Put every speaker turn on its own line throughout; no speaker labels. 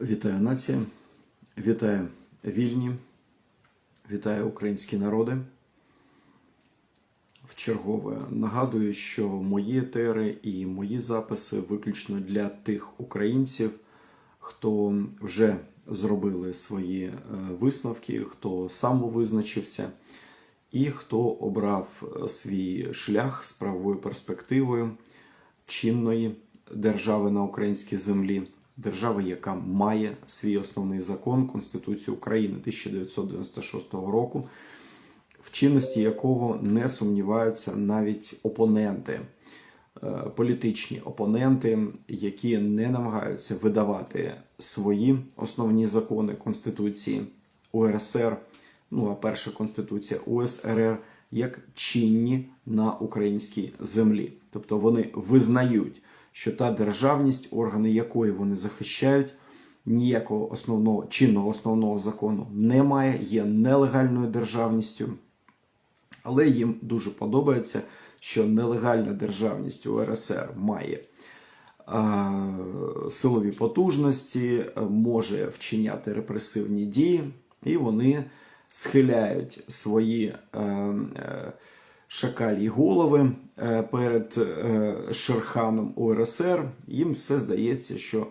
Вітаю нація, вітаю вільні, вітаю українські народи. Вчергове нагадую, що мої етери і мої записи виключно для тих українців, хто вже зробили свої е, висновки, хто самовизначився і хто обрав е, свій шлях з правовою перспективою чинної держави на українській землі, держави, яка має свій основний закон Конституцію України 1996 року, в чинності якого не сумніваються навіть опоненти, е, політичні опоненти, які не намагаються видавати свої основні закони Конституції УРСР, ну а перша Конституція УСРР як чинні на українській землі. Тобто вони визнають, що та державність, органи якої вони захищають, ніякого основного чинного основного закону немає, є нелегальною державністю. Але їм дуже подобається, що нелегальна державність УРСР має а, силові потужності, може вчиняти репресивні дії, і вони схиляють свої е, е, шакалі голови е, перед е, Шерханом УРСР. Їм все здається, що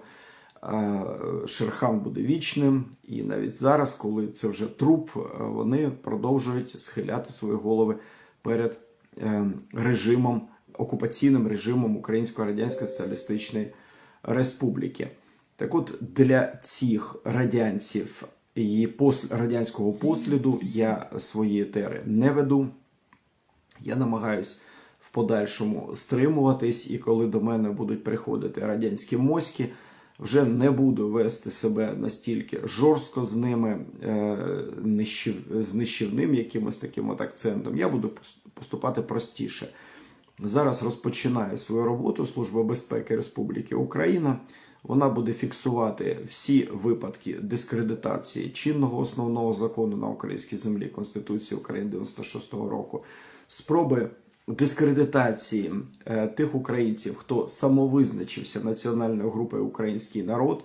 е, Шерхан буде вічним, і навіть зараз, коли це вже труп, вони продовжують схиляти свої голови перед режимом, окупаційним режимом Української Радянської Соціалістичної Республіки. Так от для цих радянців і пос- радянського посліду я свої етери не веду. Я намагаюсь в подальшому стримуватись, і коли до мене будуть приходити радянські моськи, вже не буду вести себе настільки жорстко з ними, е, нищів, з нищівним якимось таким от акцентом. Я буду поступати простіше. Зараз розпочинає свою роботу Служба безпеки Республіки Україна. Вона буде фіксувати всі випадки дискредитації чинного основного закону на українській землі Конституції України 96-го року, спроби дискредитації е, тих українців, хто самовизначився національною групою Український народ,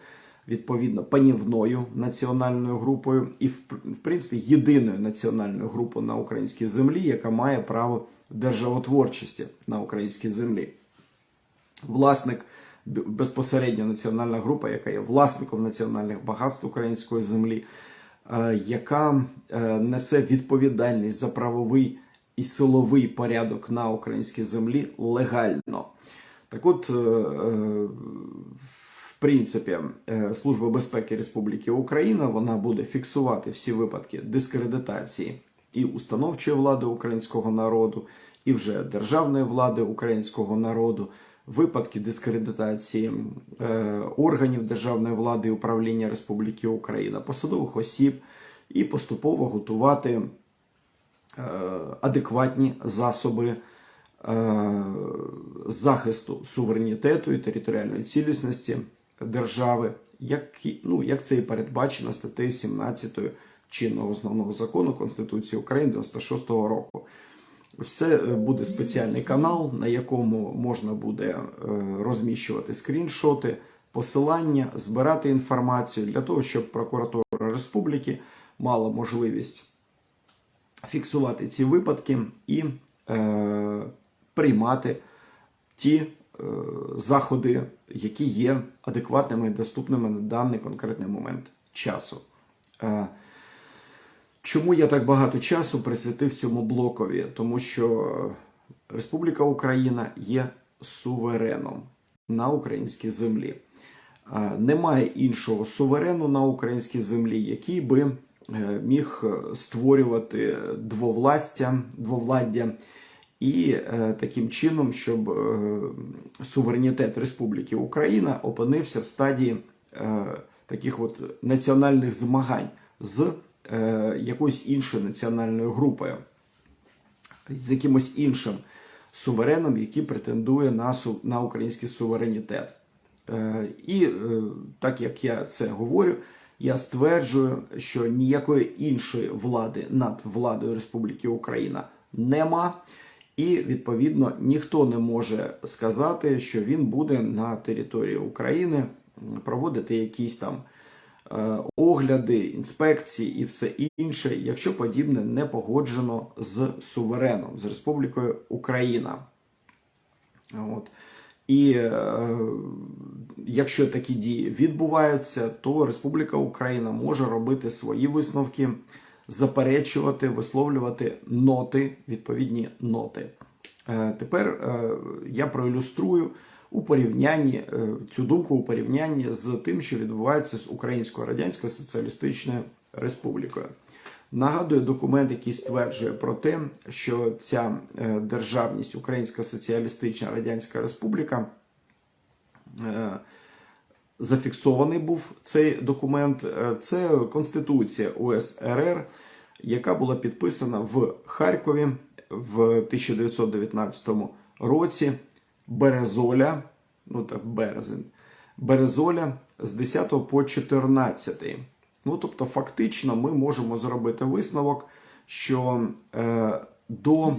відповідно панівною національною групою, і в, принципі єдиною національною групою на українській землі, яка має право державотворчості на українській землі. Власник безпосередньо національна група, яка є власником національних багатств української землі, е, яка е, несе відповідальність за правовий і силовий порядок на українській землі легально. Так от, е, е, в принципі, е, Служба безпеки Республіки Україна вона буде фіксувати всі випадки дискредитації і установчої влади українського народу, і вже державної влади українського народу, випадки дискредитації е, органів державної влади і управління Республіки Україна, посадових осіб, і поступово готувати адекватні засоби е, захисту суверенітету і територіальної цілісності держави, як, ну, як це і передбачено статтею 17 чинного основного закону Конституції України 96-го року. Все е, буде спеціальний канал, на якому можна буде е, розміщувати скріншоти, посилання, збирати інформацію для того, щоб прокуратура республіки мала можливість фіксувати ці випадки і е, приймати ті е, заходи, які є адекватними і доступними на даний конкретний момент часу. Е, Чому я так багато часу присвятив цьому блокові? Тому що Республіка Україна є сувереном на українській землі. Е, Немає іншого суверену на українській землі, який би міг е, створювати двовластя, двовладдя, і е, таким чином, щоб е, суверенітет Республіки Україна опинився в стадії е, таких от національних змагань з е, якоюсь іншою національною групою, з якимось іншим сувереном, який претендує на, на український суверенітет. Е, І е, так як я це говорю, я стверджую, що ніякої іншої влади над владою Республіки Україна нема. І відповідно ніхто не може сказати, що він буде на території України проводити якісь там е, огляди, інспекції і все інше, якщо подібне не погоджено з сувереном, з Республікою Україна. От. І е, якщо такі дії відбуваються, то Республіка Україна може робити свої висновки, заперечувати, висловлювати ноти, відповідні ноти. Е, тепер е, я проілюструю у порівнянні е, цю думку у порівнянні з тим, що відбувається з Українською Радянською Соціалістичною Республікою. Нагадую документ, який стверджує про те, що ця е, державність Українська Соціалістична Радянська Республіка е, зафіксований був цей документ. Е, Це Конституція УСРР, яка була підписана в Харкові в 1919 році. Березоля, ну так, березень, Березоля з 10 по 14. Ну, тобто, фактично, ми можемо зробити висновок, що е, до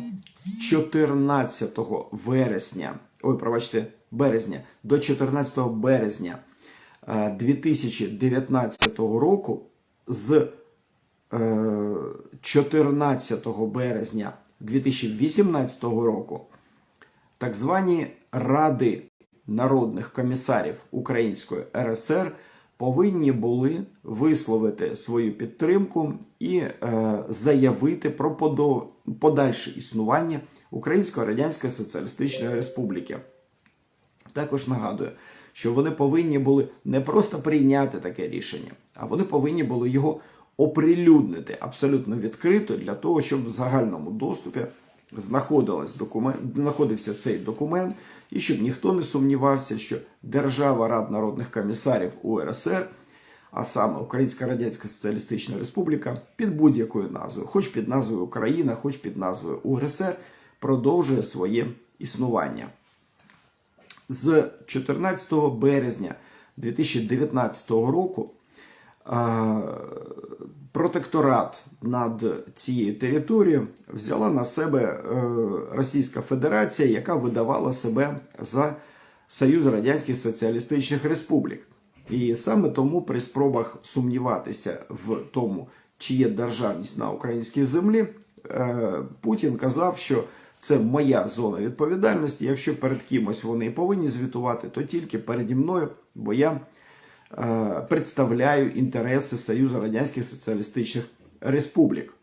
14 вересня, ой, пробачте, березня, до 14 березня е, 2019 року з е, 14 березня 2018 року так звані Ради народних комісарів Української РСР повинні були висловити свою підтримку і е, заявити про подальше існування Української Радянської Соціалістичної Республіки. Також нагадую, що вони повинні були не просто прийняти таке рішення, а вони повинні були його оприлюднити абсолютно відкрито для того, щоб в загальному доступі знаходився цей документ, і щоб ніхто не сумнівався, що держава Рад народних комісарів УРСР, а саме Українська Радянська Соціалістична Республіка, під будь-якою назвою, хоч під назвою Україна, хоч під назвою УРСР, продовжує своє існування. З 14 березня 2019 року протекторат над цією територією взяла на себе е, Російська Федерація, яка видавала себе за Союз Радянських Соціалістичних Республік. І саме тому при спробах сумніватися в тому, чи є державність на українській землі, е, Путін казав, що це моя зона відповідальності. Якщо перед кимось вони повинні звітувати, то тільки переді мною, бо я представляю інтереси Союзу Радянських Соціалістичних Республік.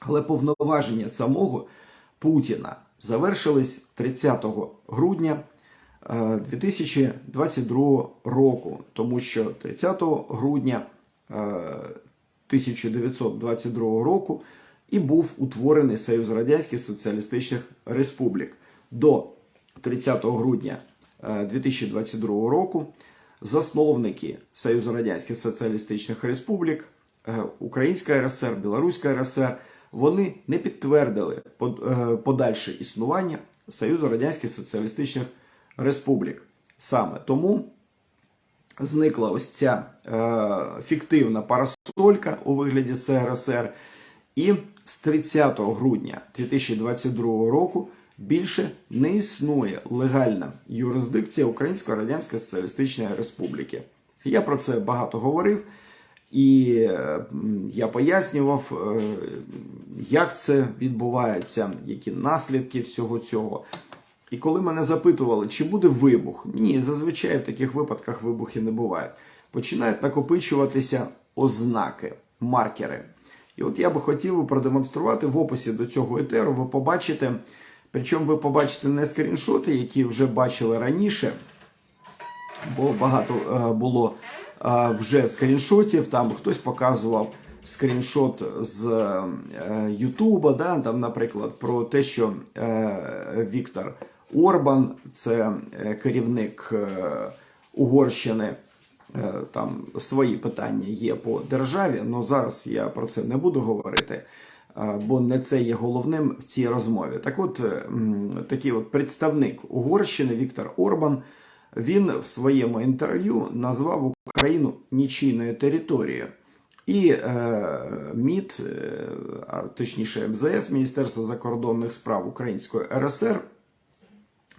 Але повноваження самого Путіна завершились 30 грудня е, 2022 року, тому що 30 грудня е, 1922 року і був утворений Союз Радянських Соціалістичних Республік. До 30 грудня е, 2022 року засновники Союзу Радянських Соціалістичних Республік, е, Українська РСР, Білоруська РСР, вони не підтвердили е, подальше існування Союзу Радянських Соціалістичних Республік. Саме тому зникла ось ця е, фіктивна парасолька у вигляді СРСР, і з 30 грудня 2022 року більше не існує легальна юрисдикція Української Радянської Соціалістичної Республіки. Я про це багато говорив, і е, я пояснював, е, як це відбувається, які наслідки всього цього. І коли мене запитували, чи буде вибух, ні, зазвичай в таких випадках вибухи не бувають. Починають накопичуватися ознаки, маркери. І от я би хотів продемонструвати в описі до цього етеру. Ви побачите, причому ви побачите не скріншоти, які вже бачили раніше, бо багато е, було е, вже скріншотів. Там хтось показував скріншот з е, Ютуба, да, там, наприклад, про те, що Віктор Орбан, це керівник Угорщини. Там свої питання є по державі, але зараз я про це не буду говорити, бо не це є головним в цій розмові. Так от, такий от представник Угорщини Віктор Орбан, він в своєму інтерв'ю назвав Україну нічийною територією. І е, МІД, е, а точніше МЗС, Міністерство закордонних справ Української РСР,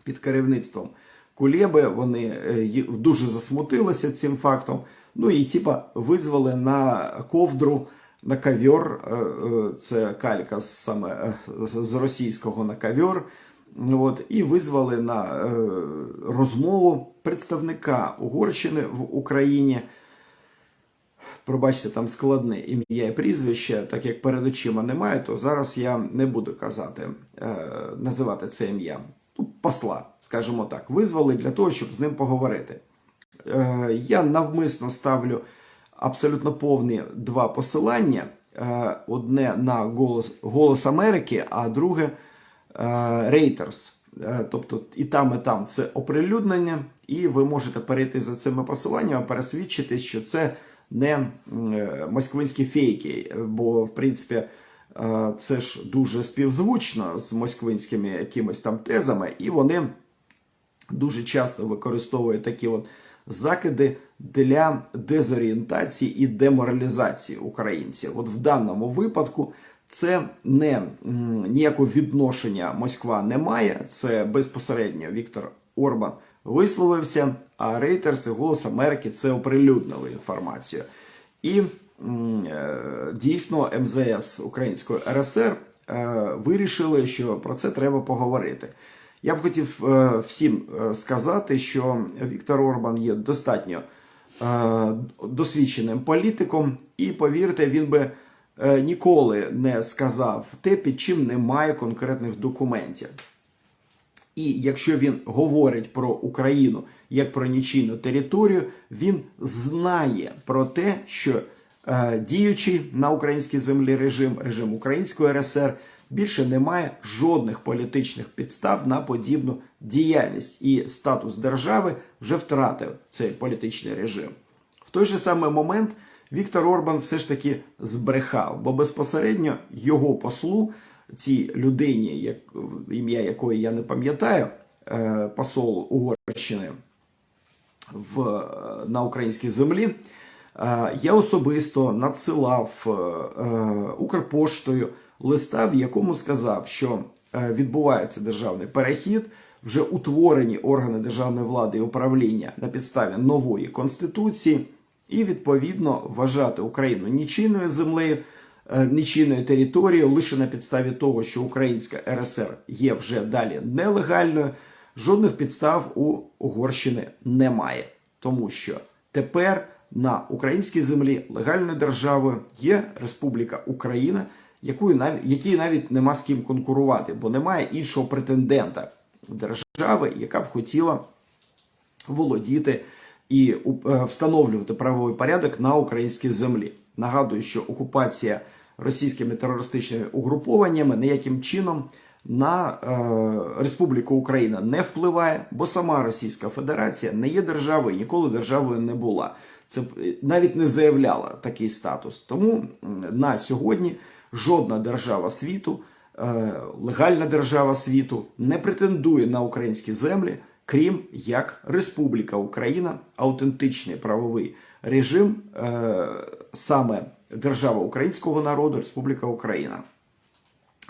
під керівництвом Кулеби. Вони е, дуже засмутилися цим фактом. Ну і типа визвали на ковдру, на ковер, е, е, це калька саме е, з російського на ковер. От, і визвали на розмову представника Угорщини в Україні. Пробачте, там складне ім'я і прізвище, так як перед очима немає, то зараз я не буду казати, називати це ім'я. Ну, посла, скажімо так, визвали для того, щоб з ним поговорити. Я навмисно ставлю абсолютно повні два посилання: Е, одне на голос, голос Америки, а друге е, Reuters. Е, Тобто і там, і там це оприлюднення, і ви можете перейти за цими посиланнями, пересвідчитись, що це не москвинські фейки, бо в принципі це ж дуже співзвучно з москвинськими якимись там тезами, і вони дуже часто використовують такі от закиди для дезорієнтації і деморалізації українців. От в даному випадку це не ніякого відношення Москва не має. Це безпосередньо Віктор Орбан висловився, а Reuters і Голос Америки це оприлюднили інформацію. І е, дійсно МЗС Української РСР е, вирішили, що про це треба поговорити. Я б хотів е, всім е, сказати, що Віктор Орбан є достатньо е, досвідченим політиком, і повірте, він би ніколи не сказав те, під чим немає конкретних документів. І якщо він говорить про Україну як про нічийну територію, він знає про те, що е, діючий на українській землі режим, режим Української РСР, більше не має жодних політичних підстав на подібну діяльність, і статус держави вже втратив цей політичний режим. В той же самий момент Віктор Орбан все ж таки збрехав, бо безпосередньо його послу, цій людині, як, ім'я якої я не пам'ятаю, е, посол Угорщини в, е, на українській землі, е, я особисто надсилав Укрпоштою листа, в якому сказав, що е, відбувається державний перехід, вже утворені органи державної влади і управління на підставі нової конституції, і відповідно вважати Україну нічийною землею, е, нічийною територією лише на підставі того, що Українська РСР є вже далі нелегальною. Жодних підстав у Угорщини немає, тому що тепер на українській землі легальною державою є Республіка Україна, якою навіть якій навіть нема з ким конкурувати, бо немає іншого претендента держави, яка б хотіла володіти і е, встановлювати правовий порядок на українській землі. Нагадую, що окупація російськими терористичними угрупованнями ніяким чином на е, Республіку Україна не впливає, бо сама Російська Федерація не є державою, ніколи державою не була. Це е, навіть не заявляла такий статус. Тому на сьогодні жодна держава світу, е, легальна держава світу не претендує на українські землі, крім як Республіка Україна, аутентичний правовий режим, е, саме держава українського народу, Республіка Україна.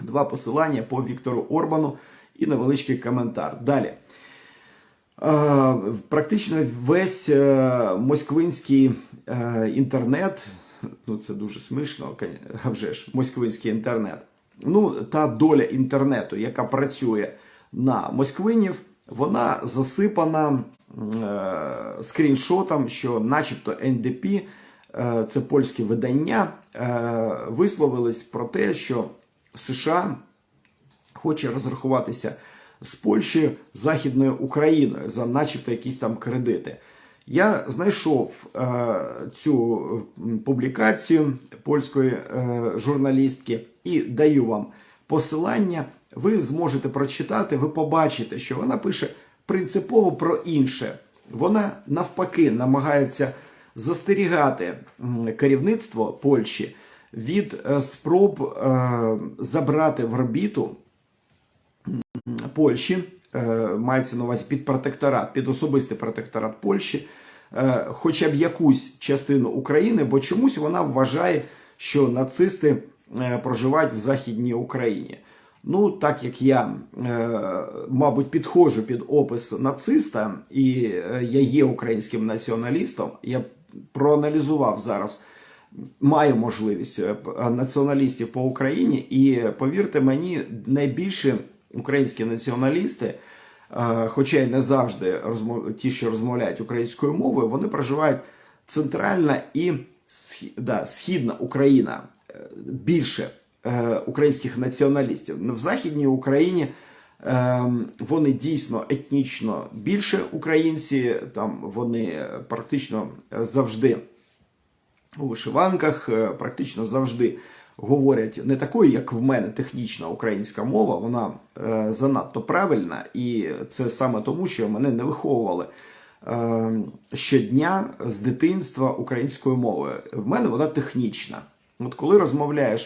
Два посилання по Віктору Орбану і невеличкий коментар. Далі. Е, Практично весь москвинський інтернет, ну це дуже смішно, а вже ж, москвинський інтернет. Ну, та доля інтернету, яка працює на москвинів, вона засипана е, скріншотом, що, начебто, НДП, е, це польське видання, е, висловились про те, що США хоче розрахуватися з Польщею Західною Україною за, начебто, якісь там кредити. Я знайшов е, цю публікацію польської е, журналістки і даю вам посилання. Ви зможете прочитати, ви побачите, що вона пише принципово про інше. Вона навпаки намагається застерігати керівництво Польщі від е, спроб забрати в орбіту Польщі, мається на увазі під протекторат, під особистий протекторат Польщі, е, хоча б якусь частину України, бо чомусь вона вважає, що нацисти е, проживають в Західній Україні. Ну, так як я, е, мабуть, підходжу під опис нациста, і е, я є українським націоналістом, я проаналізував зараз, маю можливість е, націоналістів по Україні, і повірте мені, найбільше українські націоналісти, е, хоча й не завжди ті, що розмовляють українською мовою, вони проживають центральна і да, східна Україна Е, більше е, українських націоналістів. В Західній Україні е, вони дійсно етнічно більше українці, там вони практично завжди у вишиванках, практично завжди говорять не такою, як в мене, технічна українська мова, вона е, занадто правильна, і це саме тому, що мене не виховували е, щодня з дитинства українською мовою. В мене вона технічна. От коли розмовляєш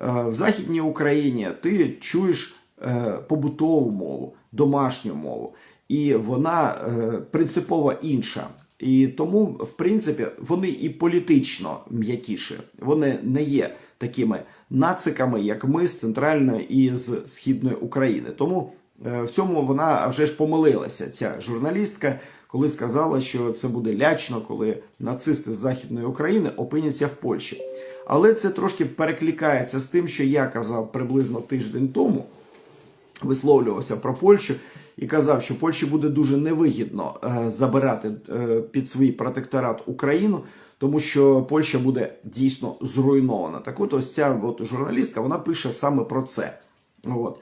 е, в Західній Україні, ти чуєш е, побутову мову, домашню мову, і вона е, принципово інша. І тому, в принципі, вони і політично м'якіші. Вони не є такими нациками, як ми з центральної і з східної України. Тому е, в цьому вона вже ж помилилася, ця журналістка, коли сказала, що це буде лячно, коли нацисти з Західної України опиняться в Польщі. Але це трошки перекликається з тим, що я казав приблизно тиждень тому висловлювався про Польщу і казав, що Польщі буде дуже невигідно е, забирати е, під свій протекторат Україну, тому що Польща буде дійсно зруйнована. Так от ось ця от журналістка вона пише саме про це. От.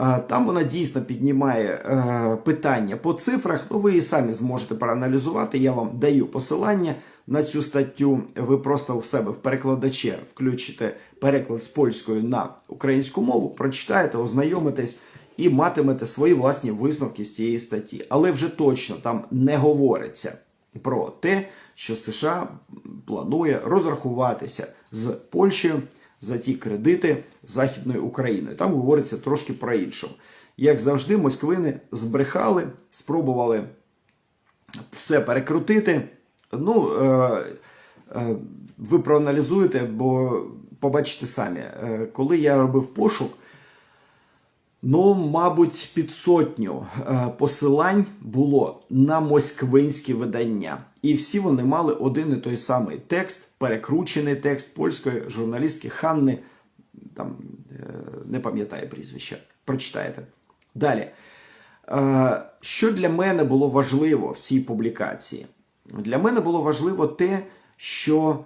Е, Там вона дійсно піднімає е, питання по цифрах. Ну, ви і самі зможете проаналізувати. Я вам даю посилання на цю статтю. Ви просто в себе в перекладачі включите переклад з польської на українську мову, прочитаєте, ознайомитесь і матимете свої власні висновки з цієї статті. Але вже точно там не говориться про те, що США планує розрахуватися з Польщею за ті кредити Західної України. Там говориться трошки про інше. Як завжди, москвини збрехали, спробували все перекрутити. Ну, е, е, ви проаналізуєте, бо побачите самі, е, коли я робив пошук, ну, мабуть, під сотню е, посилань було на москвинські видання. І всі вони мали один і той самий текст, перекручений текст польської журналістки Ханни, там е, не пам'ятаю прізвища, прочитаєте. Далі. Е, Що для мене було важливо в цій публікації? Для мене було важливо те, що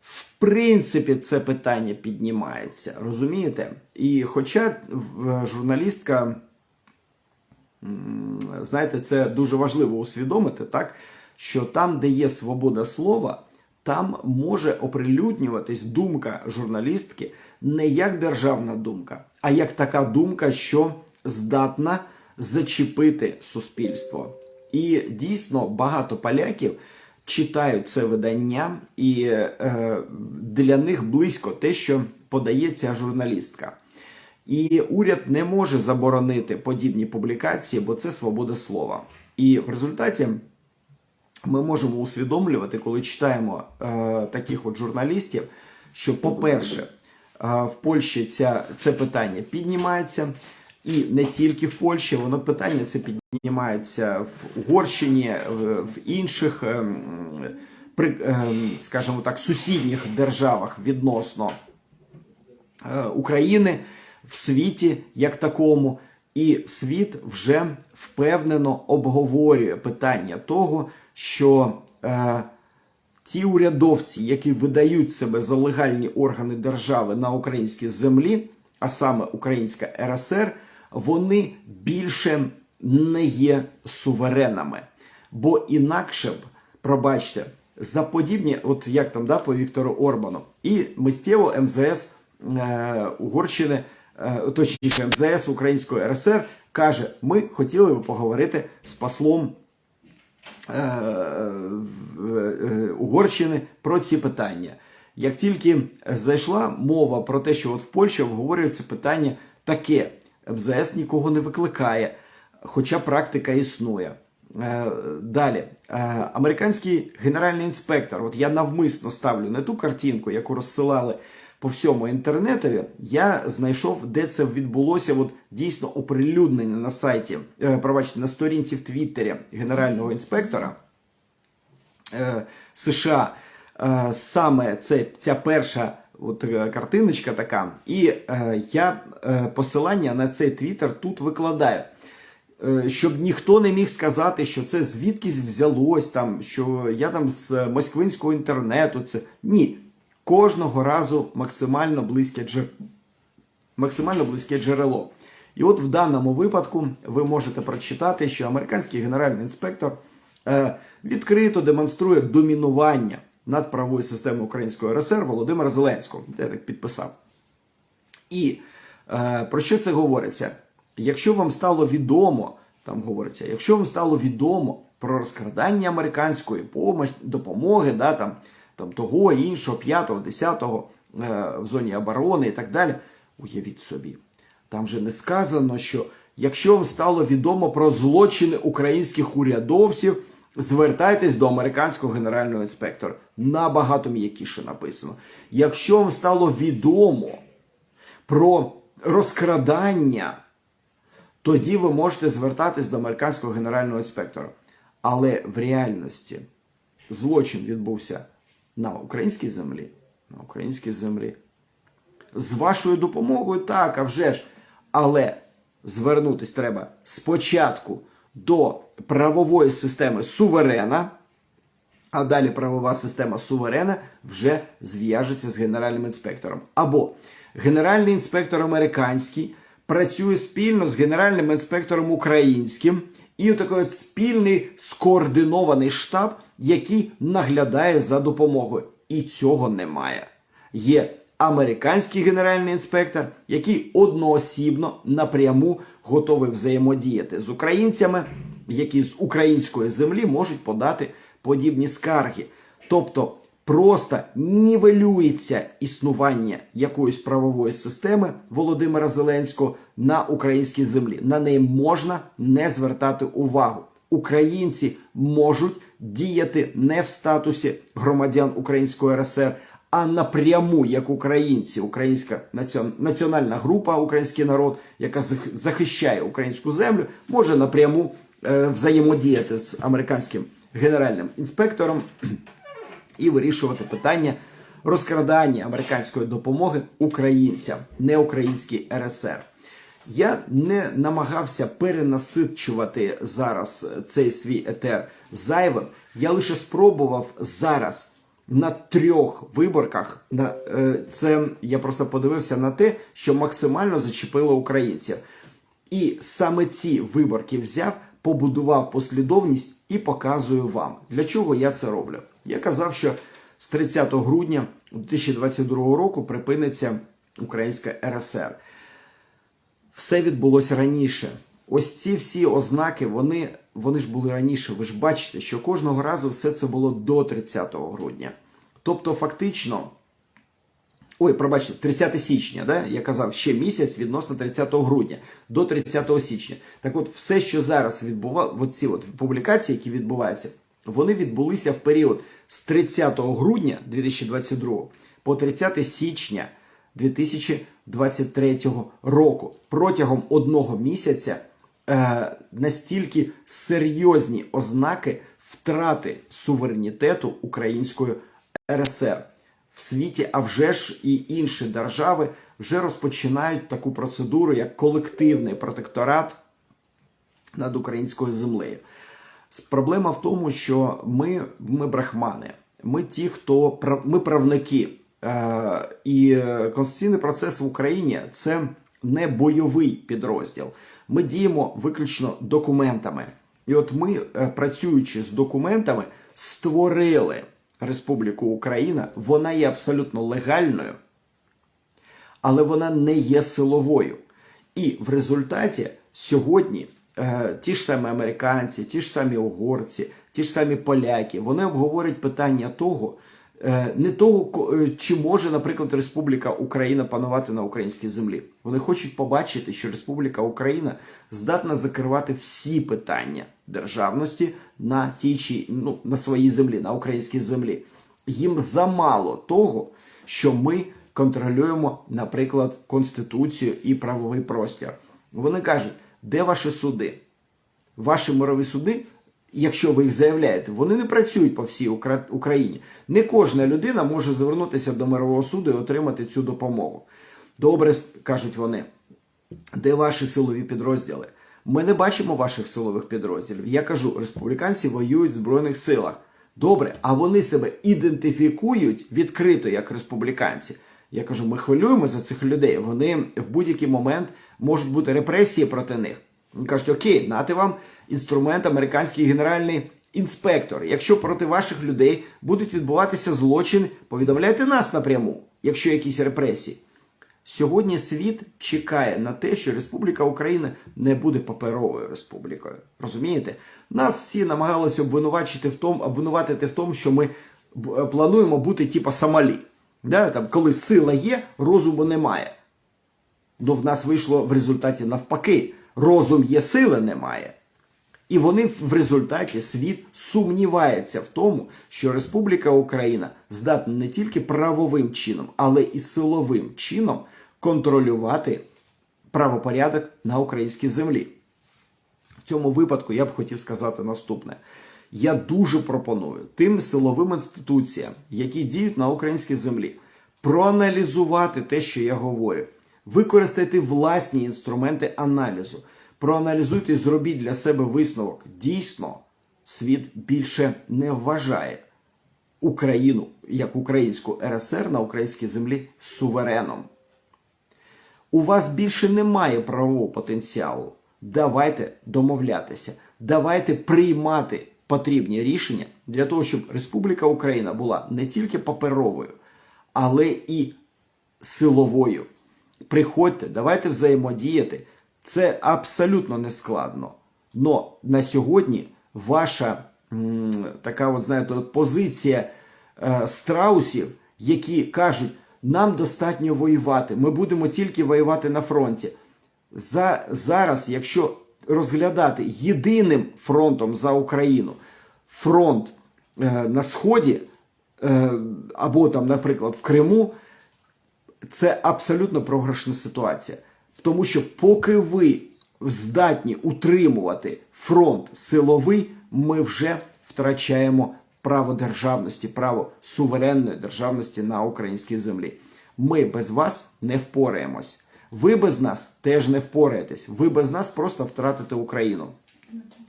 в принципі це питання піднімається. Розумієте? І хоча журналістка, знаєте, це дуже важливо усвідомити, так? що там, де є свобода слова, там може оприлюднюватись думка журналістки не як державна думка, а як така думка, що здатна зачепити суспільство. І дійсно багато поляків читають це видання, і е, для них близько те, що подає ця журналістка. І уряд не може заборонити подібні публікації, бо це свобода слова. І в результаті ми можемо усвідомлювати, коли читаємо е, таких от журналістів, що, по-перше, е, в Польщі ця, це питання піднімається, і не тільки в Польщі, воно питання це піднімається в Угорщині, в, інших, ем, ем, скажімо так, сусідніх державах відносно е, України в світі як такому, і світ вже впевнено обговорює питання того, що е, ті урядовці, які видають себе за легальні органи держави на українській землі, а саме Українська РСР, вони більше не є суверенами. Бо інакше б, пробачте, за подібні, от як там да, по Віктору Орбану, і миттєво МЗС е, Угорщини, е, точніше МЗС Української РСР каже: ми хотіли би поговорити з послом е, е, Угорщини про ці питання. Як тільки зайшла мова про те, що от в Польщі обговорюється питання таке, МЗС нікого не викликає, хоча практика існує. Е, Далі, Е, американський генеральний інспектор. От я навмисно ставлю не ту картинку, яку розсилали по всьому інтернетові, я знайшов, де це відбулося. От дійсно оприлюднення на сайті, е, пробачте, на сторінці в Твіттері генерального інспектора США. Саме це ця перша от, е, картиночка така, і е, я е, посилання на цей твіттер тут викладаю. Е, Щоб ніхто не міг сказати, що це звідкись взялось, там, що я там з москвинського інтернету. Це ні. Кожного разу максимально близьке, джер... максимально близьке джерело. І от в даному випадку ви можете прочитати, що американський генеральний інспектор е, відкрито демонструє домінування над правовою системою Української РСР Володимира Зеленського. Я так підписав. І е, про що це говориться? Якщо вам стало відомо, там говориться, якщо вам стало відомо про розкрадання американської допомоги, да, там, там того, іншого, п'ятого, десятого е, в зоні оборони і так далі, уявіть собі. Там же не сказано, що якщо вам стало відомо про злочини українських урядовців, звертайтесь до американського генерального інспектора. Набагато м'якіше написано. Якщо вам стало відомо про розкрадання, тоді ви можете звертатись до американського генерального інспектора. Але в реальності злочин відбувся на українській землі. На українській землі. З вашою допомогою так, а вже ж. Але звернутись треба спочатку до правової системи суверена, а далі правова система суверена вже зв'яжеться з генеральним інспектором. Або генеральний інспектор американський працює спільно з генеральним інспектором українським, і такий от спільний скоординований штаб, який наглядає за допомогою. І цього немає. Є американський генеральний інспектор, який одноосібно напряму готовий взаємодіяти з українцями, які з української землі можуть подати подібні скарги. Тобто просто нівелюється існування якоїсь правової системи Володимира Зеленського на українській землі. На неї можна не звертати увагу. Українці можуть діяти не в статусі громадян Української РСР, а напряму як українці, українська національна група, український народ, яка зах- захищає українську землю, може напряму е, взаємодіяти з американським генеральним інспектором і вирішувати питання розкрадання американської допомоги українцям, не українській РСР. Я не намагався перенасичувати зараз цей свій етер зайвим. Я лише спробував зараз на трьох виборках. На е, це я просто подивився на те, що максимально зачепило українців. І саме ці виборки взяв, побудував послідовність і показую вам. Для чого я це роблю? Я казав, що з 30 грудня 2022 року припиниться Українська РСР. Все відбулося раніше. Ось ці всі ознаки, вони, вони ж були раніше. Ви ж бачите, що кожного разу все це було до 30 грудня. Тобто, фактично, Ой, пробачте, 30 січня, да? я казав, ще місяць відносно 30 грудня до 30 січня. Так от, все, що зараз відбувалося, ці от публікації, які відбуваються, вони відбулися в період з 30 грудня 2022 по 30 січня 2023 року. Протягом одного місяця е, настільки серйозні ознаки втрати суверенітету Української РСР в світі, а вже ж і інші держави вже розпочинають таку процедуру, як колективний протекторат над українською землею. Проблема в тому, що ми, ми брахмани, ми ті, хто ми правники. Е, і е, конституційний процес в Україні це не бойовий підрозділ. Ми діємо виключно документами. І от ми, е, працюючи з документами, створили Республіку Україна. Вона є абсолютно легальною, але вона не є силовою. І в результаті сьогодні е, ті ж самі американці, ті ж самі угорці, ті ж самі поляки, вони обговорюють питання того, не того, е, чи може, наприклад, Республіка Україна панувати на українській землі. Вони хочуть побачити, що Республіка Україна здатна закривати всі питання державності на тій чи ну, на своїй землі, на українській землі. Їм замало того, що ми контролюємо, наприклад, конституцію і правовий простір. Вони кажуть, де ваші суди? Ваші мирові суди, якщо ви їх заявляєте, вони не працюють по всій Укра- Україні. Не кожна людина може звернутися до мирового суду і отримати цю допомогу. Добре, кажуть вони. Де ваші силові підрозділи? Ми не бачимо ваших силових підрозділів. Я кажу, республіканці воюють в Збройних силах. Добре, а вони себе ідентифікують відкрито як республіканці. Я кажу, ми хвилюємо за цих людей. Вони в будь-який момент можуть бути репресії проти них. Вони кажуть, окей, нати вам інструмент американський генеральний інспектор. Якщо проти ваших людей будуть відбуватися злочини, повідомляйте нас напряму, якщо якісь репресії. Сьогодні світ чекає на те, що Республіка Україна не буде паперовою республікою. Розумієте? Нас всі намагалися обвинувачити в тому, обвинуватити в тому, що ми плануємо бути типа Сомалі. Да? Там, коли сила є, розуму немає. Ну, в нас вийшло в результаті навпаки. Розум є, сили немає. І вони в результаті світ сумнівається в тому, що Республіка Україна здатна не тільки правовим чином, але і силовим чином контролювати правопорядок на українській землі. В цьому випадку я б хотів сказати наступне. Я дуже пропоную тим силовим інституціям, які діють на українській землі, проаналізувати те, що я говорю, використати власні інструменти аналізу, проаналізуйте і зробіть для себе висновок. Дійсно, світ більше не вважає Україну як українську РСР на українській землі сувереном. У вас більше немає правового потенціалу. Давайте домовлятися, давайте приймати потрібні рішення для того, щоб Республіка Україна була не тільки паперовою, але і силовою. Приходьте, давайте взаємодіяти. Це абсолютно не складно. Но на сьогодні ваша така, от знаєте, от позиція е, страусів, які кажуть, нам достатньо воювати, ми будемо тільки воювати на фронті. За, зараз, якщо розглядати єдиним фронтом за Україну, фронт е, на Сході, е, або там, наприклад, в Криму, це абсолютно програшна ситуація. Тому що поки ви здатні утримувати фронт силовий, ми вже втрачаємо право державності, право суверенної державності на українській землі. Ми без вас не впораємось. Ви без нас теж не впораєтесь. Ви без нас просто втратите Україну.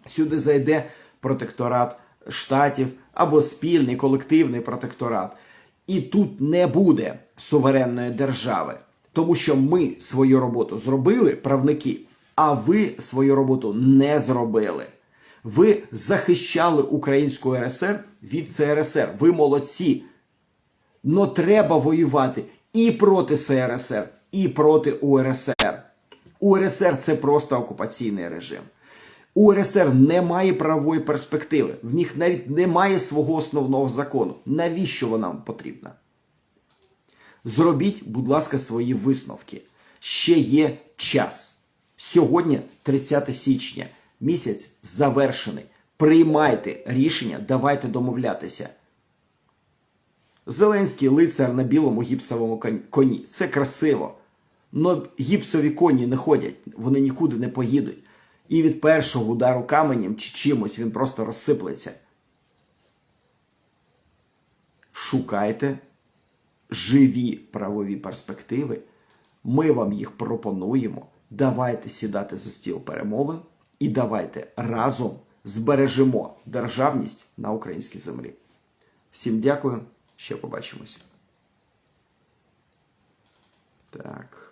Сюди зайде протекторат штатів або спільний колективний протекторат. І тут не буде суверенної держави, тому що ми свою роботу зробили, правники, а ви свою роботу не зробили. Ви захищали українську РСР від ЦРСР. Ви молодці. Но треба воювати і проти СРСР, і проти УРСР. УРСР це просто окупаційний режим. У РСР немає правової перспективи, в них навіть немає свого основного закону. Навіщо вона вам потрібна? Зробіть, будь ласка, свої висновки. Ще є час. Сьогодні 30 січня, місяць завершений. Приймайте рішення, давайте домовлятися. Зеленський лицар на білому гіпсовому коні. Це красиво. Но гіпсові коні не ходять, вони нікуди не поїдуть. І від першого удару каменем чи чимось він просто розсиплеться. Шукайте живі правові перспективи. Ми вам їх пропонуємо. Давайте сідати за стіл перемови і давайте разом збережемо державність на українській землі. Всім дякую, ще побачимось. Так.